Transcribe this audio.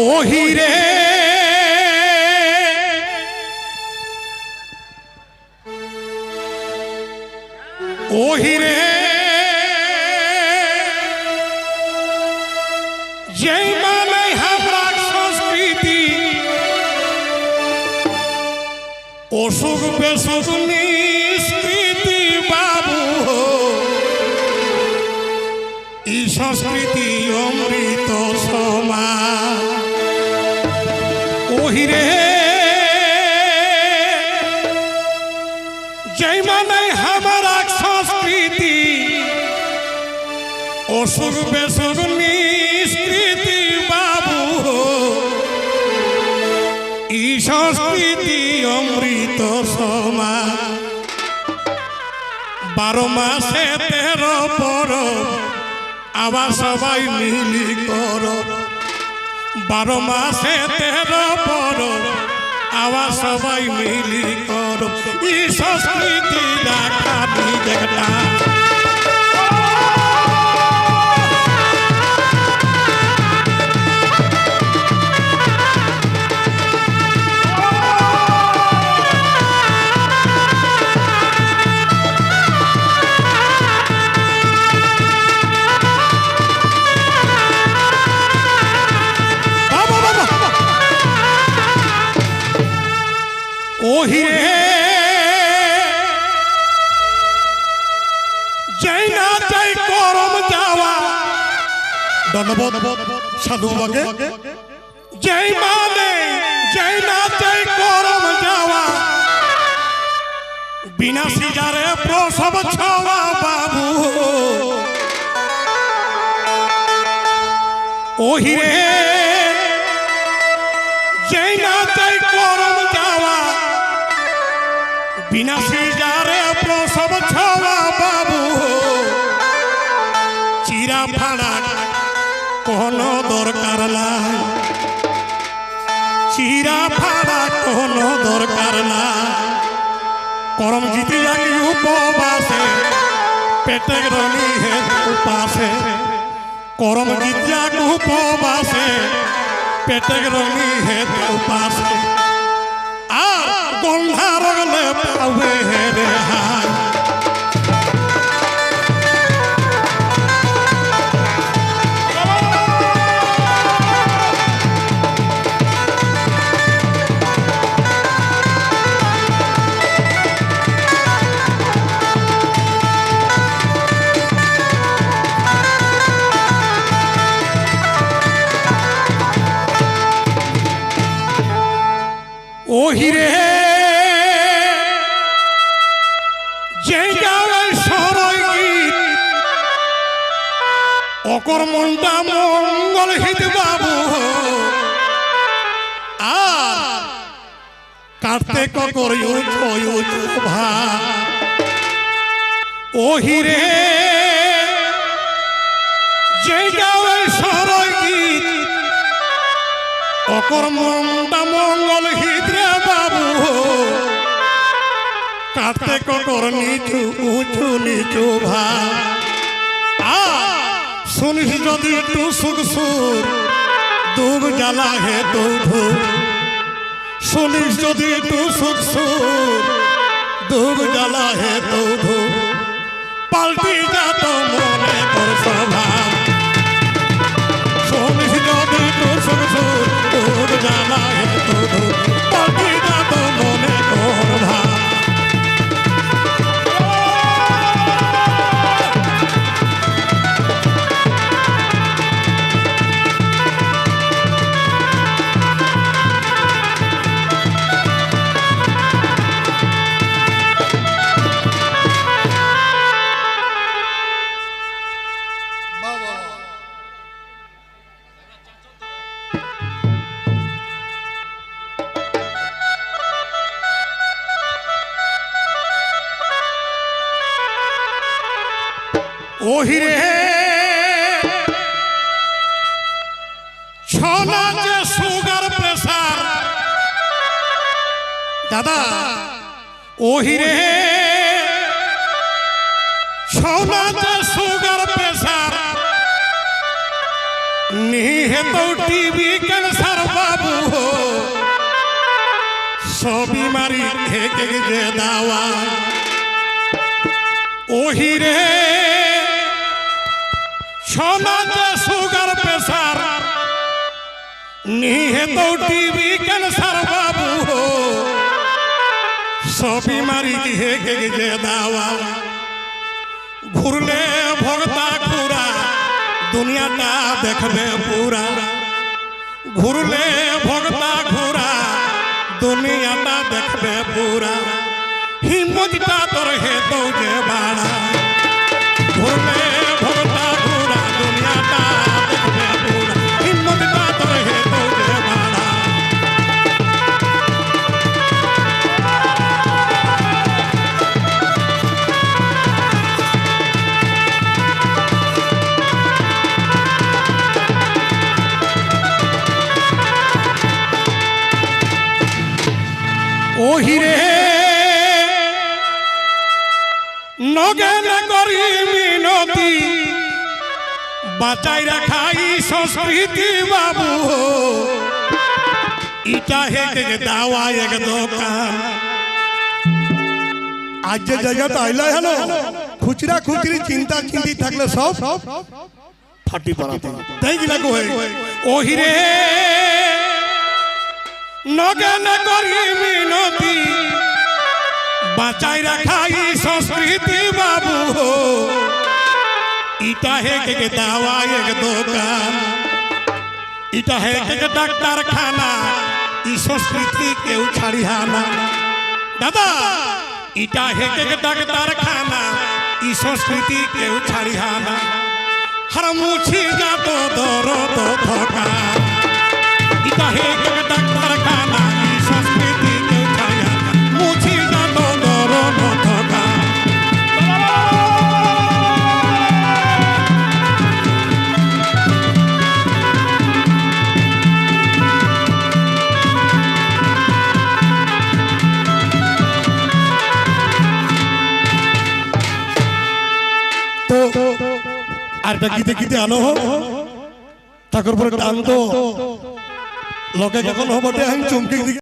ওহিরে ওহিরে সংস্কৃতি অসুখ বেসুখ নিষ্কৃতি বাবু এই সংস্কৃতি অমৃত সমান ওহিরে যেই মানে হামারা সংস্কৃতি, অসুর বেসুর নিষ্কৃতি বাবু এই সংস্কৃতি অমৃত সমান বারো মাসে তেরো পর আবার সবাই মিলি করো বারো মাসে তেরো পর আবার সবাই মিলি করো। এই সংস্কৃতি রাখা ওহিরে যাই না যাই করম যাওয়া ধন্যবাদ সাধু বাগে। যাই মানে যাই না করম যাওয়া, বিনা সিজারে প্রসব ছাওয়া বাবু। ওহিরে করম পেটে রনি হে উপাসে। আর গন্ধা রগলে পাবে রে হাই ওহিরে অকর মনটা মঙ্গল হিত বাবু। আর কাটতে ককর ভা গীত, অকর মনটা মঙ্গল হিদ্রে বাবু। কাটতে ককর নিচু, উঁচু, নিচু, ভা। আ শুনিস যদি একটু সুখ সুর দুগ জ্বালা হে দৌধু শুনিস যদি একটু সুখ সুর দুগ জ্বালা হে দৌধু পাল্টি যা তো মনে তোর স্বভাব শুনিস যদি একটু সুখ সুর ওহিরে ছনা যে সুগার প্রেসার। দাদা ওহিরে। ছনা যে সুগার প্রেসার। নিহেত টিভি ক্যান্সার বাবু সবই মারি হেকে যে দাওয়া ওহি সমাজ সুগার প্রেসার নিহেত টিভি ক্যান্সার বাবু হো। সবই মারি হেকে যে দাওয়া। ঘুরলে ভগতা ঘুরা দুনিয়াটা দেখবে পুরা। ঘুরলে ভগতা ঘুরা দুনিয়াটা দেখবে পুরা। হিম্মতটা তোর হে যে বাড়া। ওহিরে নগেন করি মিনতি বাঁচাই রাখাই সংস্কৃতি বাবু। ইটা হেকে দাওয়া এক দোকান। আজ যে জায়গাটা আইলা হলো খুচরা খুচরি চিন্তা চিন্তি থাকলে সব ফাটি পাড়াতে। তাই কি লাগো ওহিরে বাঁচাই রাখাই সংস্কৃতি বাবু ইটা হেকে দাওয়া এক দোকান, ইটা হেকে ডাক্তার খানা ই সংস্কৃতি কেউ ছাড়িয়া না। দাদা, ইটা হেকে ডাক্তার খানা ই সংস্কৃতি কেউ ছাড়িয়া না। হর মুছি মুছি যাত দরদ থকা তো আরটা গীতে গীতে আনো হোক। ঠাকুর পরে টান তো। লোকে যখন হবটে আমি চমকে দিকে